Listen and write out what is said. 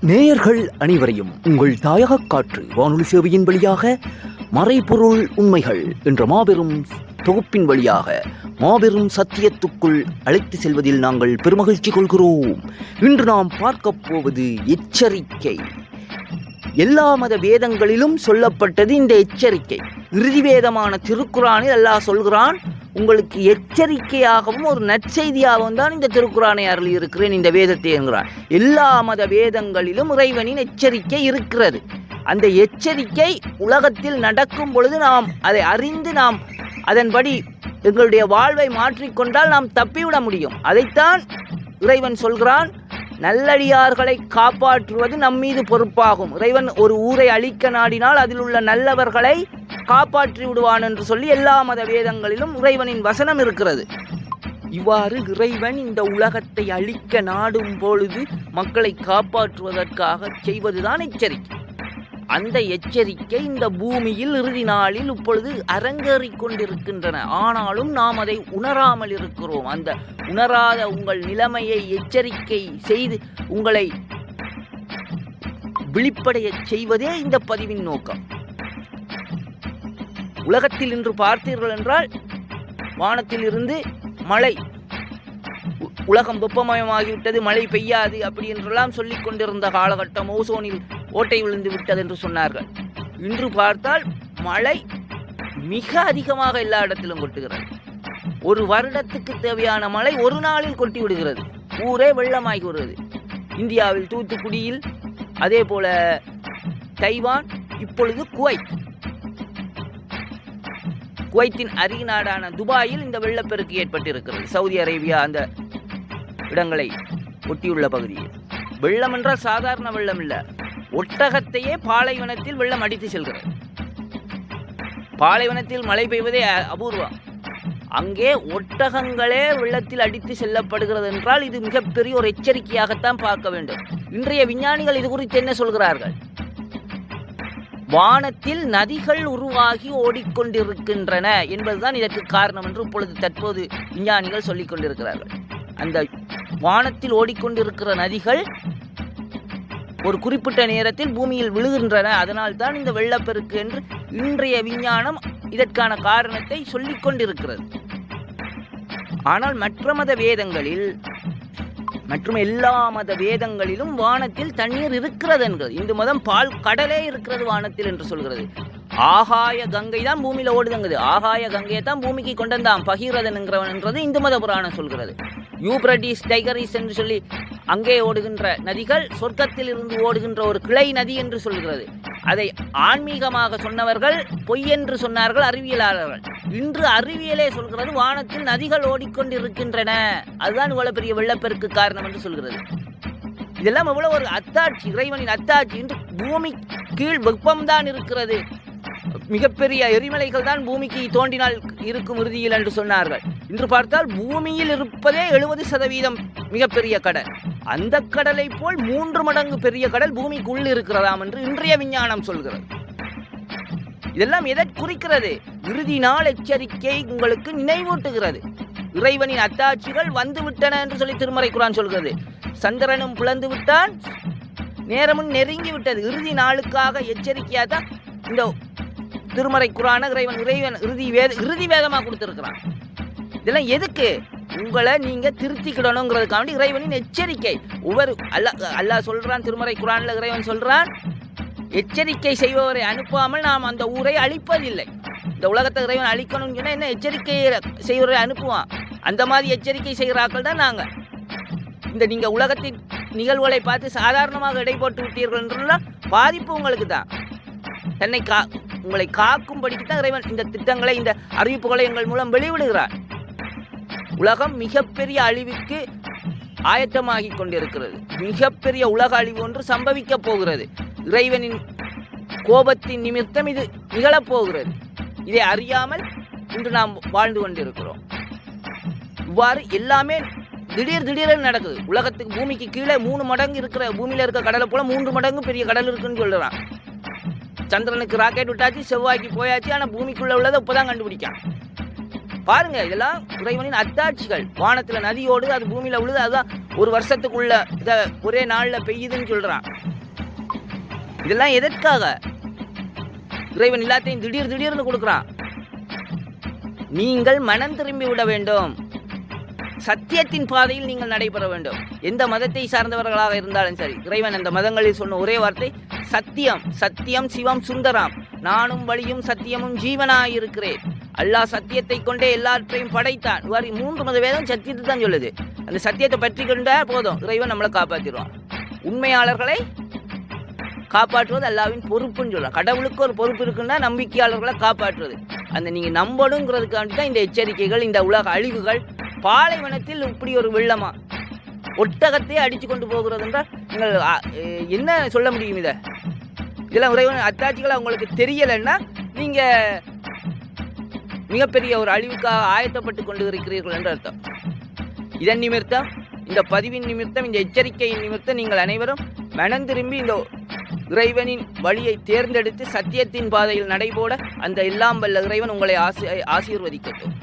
நேயர்கள் அனைவரையும் உங்கள் தாயக காற்று வானொலி சேவையின் வழியாக மறைபொருள் உண்மைகள் என்ற மாபெரும் தொகுப்பின் வழியாக மாபெரும் சத்தியத்துக்குள் அழைத்து செல்வதில் நாங்கள் பெருமகிழ்ச்சி கொள்கிறோம். இன்று நாம் பார்க்கப் போவது எச்சரிக்கை. எல்லா மத வேதங்களிலும் சொல்லப்பட்டது இந்த எச்சரிக்கை. இறுதி வேதமான திருக்குறானில் அல்லாஹ் சொல்கிறான் உங்களுக்கு எச்சரிக்கையாகவும் ஒரு நற்செய்தியாகவும் தான் இந்த திருக்குறானை அருள் இருக்கிறேன் இந்த வேதத்தை என்கிறான். எல்லா மத வேதங்களிலும் இறைவனின் எச்சரிக்கை இருக்கிறது. அந்த எச்சரிக்கை உலகத்தில் நடக்கும் பொழுது நாம் அதை அறிந்து நாம் அதன்படி எங்களுடைய வாழ்வை மாற்றிக்கொண்டால் நாம் தப்பிவிட முடியும். அதைத்தான் இறைவன் சொல்கிறான் நல்லடியார்களை காப்பாற்றுவது நம்மீது பொறுப்பாகும். இறைவன் ஒரு ஊரை அழிக்க நாடினால் அதில் உள்ள நல்லவர்களை காப்பாற்றி விடுவான் என்று சொல்லி எல்லா மத வேதங்களிலும் இறைவனின் வசனம் இருக்கிறது. இவ்வாறு இறைவன் இந்த உலகத்தை அழிக்க நாடும் பொழுது மக்களை காப்பாற்றுவதற்காக செய்வதுதான் எச்சரிக்கை. அந்த எச்சரிக்கை இந்த பூமியில் இறுதி நாளில் இப்பொழுது அரங்கேறிக் கொண்டிருக்கின்றன. ஆனாலும் நாம் அதை உணராமல் இருக்கிறோம். அந்த உணராத உங்கள் நிலைமையை எச்சரிக்கை செய்து உங்களை விழிப்படைய செய்வதே இந்த பதிவின் நோக்கம். உலகத்தில் இன்று பார்த்தீர்கள் என்றால் வானத்தில் இருந்து மழை உலகம் வெப்பமயமாகிவிட்டது மழை பெய்யாது அப்படி என்றெல்லாம் சொல்லிக் கொண்டிருந்த காலகட்டம் ஓசோனில் ஓட்டை விழுந்து விட்டது என்று சொன்னார்கள். இன்று பார்த்தால் மழை மிக அதிகமாக எல்லா இடத்திலும் கொட்டுகிறது. ஒரு வருடத்துக்கு தேவையான மழை ஒரு நாளில் கொட்டி விடுகிறது. ஊரே வெள்ளமாகி வருகிறது. இந்தியாவில் தூத்துக்குடியில் அதே போல தைவான் இப்பொழுது குவைத். குவைத்தின் அருகி நாடான துபாயில் இந்த வெள்ளப்பெருக்கு ஏற்பட்டிருக்கிறது. சவுதி அரேபியா அந்த இடங்களை ஒட்டியுள்ள பகுதியில் வெள்ளம் என்றால் சாதாரண வெள்ளம் இல்லை. ஒட்டகத்தையே பாலைவனத்தில் வெள்ளம் அடித்து செல்கிறது. பாலைவனத்தில் மழை பெய்வதே அ- அபூர்வம் அங்கே ஒட்டகங்களே வெள்ளத்தில் அடித்து செல்லப்படுகிறது என்றால் இது மிகப்பெரிய ஒரு எச்சரிக்கையாகத்தான் பார்க்க வேண்டும். இன்றைய விஞ்ஞானிகள் இது குறித்து என்ன சொல்கிறார்கள்? வானத்தில் நதிகள் உருவாகி ஓடிக்கொண்டிருக்கின்றன என்பதுதான் இதற்கு காரணம் என்று இப்பொழுது தற்போது விஞ்ஞானிகள் சொல்லிக் கொண்டிருக்கிறார்கள். அந்த வானத்தில் ஓடிக்கொண்டிருக்கிற நதிகள் ஒரு குறிப்பிட்ட நேரத்தில் பூமியில் விழுகின்றன. அதனால் தான் இந்த வெள்ளப்பெருக்கு என்று இன்றைய விஞ்ஞானம் இதற்கான காரணத்தை சொல்லிக் கொண்டிருக்கிறது. ஆனால் மற்ற மத வேதங்களில் மற்றும் எல்லா மத வேதங்களிலும் வானத்தில் தண்ணீர் இருக்கிறது என்கிறது. இந்து மதம் பால் கடலே இருக்கிறது வானத்தில் என்று சொல்கிறது. ஆகாய கங்கை தான் பூமியில ஓடுதுங்குது. ஆகாய கங்கையை தான் பூமிக்கு கொண்டு வந்தான். பகீரதன் என்கிறவன் என்றது இந்து மத புராணம் சொல்கிறது. யூப்ரடிஸ் டைகரிஸ் என்று சொல்லி அங்கே ஓடுகின்ற நதிகள் சொர்க்கத்தில் இருந்து ஓடுகின்ற ஒரு கிளை நதி என்று சொல்கிறது. அதை ஆன்மீகமாக சொன்னவர்கள் பொய் என்று சொன்னார்கள் அறிவியலாளர்கள். இன்று அறிவியலே சொல்கிறது வானத்தில் நதிகள் ஓடிக்கொண்டிருக்கின்றன. அதுதான் இவ்வளவு பெரிய வெள்ளப்பெருக்கு காரணம் என்று சொல்கிறது. இதெல்லாம் எவ்வளவு ஒரு அத்தாட்சி இறைவனின் அத்தாட்சி இன்று பூமி கீழ் வெப்பம்தான் இருக்கிறது. மிகப்பெரிய எரிமலைகள் தான் பூமிக்கு தோண்டினால் இருக்கும் இறுதியில் என்று சொன்னார்கள். இன்று பார்த்தால் பூமியில் இருப்பதே எழுபது சதவீதம் மிகப்பெரிய கடை அந்த கடலை போல் மூன்று மடங்கு பெரிய கடல் பூமிக்குள் இருக்கிறதாம் என்று இன்றைய விஞ்ஞானம் சொல்கிறது. இதெல்லாம் எதை குறிக்கிறது? இறுதி நாள் எச்சரிக்கை உங்களுக்கு நினைவூட்டுகிறது. இறைவனின் அத்தாட்சிகள் வந்து விட்டன என்று சொல்லி திருமறை குரான் சொல்கிறது. சந்திரனும் பிளந்து விட்டான். நேரமும் நெருங்கி விட்டது. இறுதி நாளுக்காக எச்சரிக்கையாக தான் இந்த திருமறை குரான இறைவன் இறைவன் இறுதி வேத இறுதி வேதமாக கொடுத்துருக்கிறான். இதெல்லாம் எதுக்கு? உங்களை நீங்க திருத்திக்கிடணுங்கிறதுக்காண்டி இறைவனின் எச்சரிக்கை. ஒவ்வொரு அல்லா அல்லாஹ் சொல்றான் திருமறை குரான்ல இறைவன் சொல்றான் எச்சரிக்கை செய்பவரை அனுப்பாமல் நாம் அந்த ஊரை அழிப்பதில்லை. இந்த உலகத்தை இறைவன் அழிக்கணும்னு சொன்னால் என்ன எச்சரிக்கை செய்வரை அனுப்புவான்? அந்த மாதிரி எச்சரிக்கை செய்கிறாக்கள் தான் நாங்கள் இந்த நீங்கள் உலகத்தின் நிகழ்வுகளை பார்த்து சாதாரணமாக இடைப்பட்டு விட்டீர்கள் என்றால் பாதிப்பு உங்களுக்கு தான். தன்னை கா உங்களை காக்கும்படிக்கு தான் இறைவன் இந்த திட்டங்களை இந்த அறிவிப்புகளை எங்கள் மூலம் வெளிவிடுகிறார். உலகம் மிகப்பெரிய அழிவுக்கு ஆயத்தமாகிக் கொண்டிருக்கிறது. மிகப்பெரிய உலக அழிவு ஒன்று சம்பவிக்க போகிறது. இறைவனின் கோபத்தின் நிமித்தம் இது நிகழப்போகிறது இதை அறியாமல் இன்று நாம் வாழ்ந்து கொண்டிருக்கிறோம். இவ்வாறு எல்லாமே திடீர் திடீரென நடக்குது. உலகத்துக்கு பூமிக்கு கீழே மூணு மடங்கு இருக்கிற பூமியில இருக்க கடலை போல மூன்று மடங்கு பெரிய கடல் இருக்குன்னு சொல்லுறான் சந்திரனுக்கு ராக்கெட் விட்டாச்சு செவ்வாய்க்கு போயாச்சு ஆனா பூமிக்குள்ள உள்ளதை இப்பதான் கண்டுபிடிக்கான். பாருங்க இதெல்லாம் இறைவனின் அத்தாட்சிகள். வானத்துல நதியோடு அது பூமியில உழுது அதுதான் ஒரு வருஷத்துக்குள்ள இத ஒரே நாள்ல பெய்யுதுன்னு சொல்றான். இதெல்லாம் எதற்காக? இறைவன் எல்லாத்தையும் திடீர் திடீர்னு கொடுக்குறான். நீங்கள் மனம் திரும்பி விட வேண்டும். சத்தியத்தின் பாதையில் நீங்கள் நடைபெற வேண்டும். எந்த மதத்தை சார்ந்தவர்களாக இருந்தாலும் சரி இறைவன் அந்த மதங்களில் சொன்ன ஒரே வார்த்தை சத்தியம். சத்தியம் சிவம் சுந்தரம். நானும் வழியும் சத்தியமும் ஜீவனாயிருக்கிறேன். அல்லாஹ் சத்தியத்தை கொண்டே எல்லாற்றையும் படைத்தான். வரி மூன்று மத வேதம் சத்தியத்தை தான் சொல்லுது. அந்த சத்தியத்தை பற்றி கொண்டா போதும். இறைவன் நம்மளை காப்பாற்றிடுவான் உண்மையாளர்களை காப்பாற்றுவது அல்லாவின் பொறுப்புன்னு சொல்லலாம் கடவுளுக்கு ஒரு பொறுப்பு இருக்குன்னா நம்பிக்கையாளர்களை காப்பாற்றுவது. அந்த நீங்கள் நம்பணுங்கிறதுக்காண்டி தான் இந்த எச்சரிக்கைகள் இந்த உலக அழிவுகள் பாலைவனத்தில் இப்படி ஒரு வெள்ளமா ஒட்டகத்தையே அடித்து கொண்டு போகிறது என்றால் நீங்கள் என்ன சொல்ல முடியும் இதை? இதெல்லாம் உறைவன் அத்தாட்சிகள் உங்களுக்கு தெரியலைன்னா நீங்கள் மிகப்பெரிய ஒரு அழிவுக்காக ஆயத்தப்பட்டு கொண்டு இருக்கிறீர்கள் என்று அர்த்தம். இதன் நிமித்தம் இந்த பதிவின் நிமித்தம் இந்த எச்சரிக்கையின் நிமித்தம் நீங்கள் அனைவரும் மனம் திரும்பி இந்த இறைவனின் வழியை தேர்ந்தெடுத்து சத்தியத்தின் பாதையில் நடைபோட அந்த எல்லாம் வல்ல இறைவன் உங்களை ஆசி ஆசீர்வதிக்கட்டும்.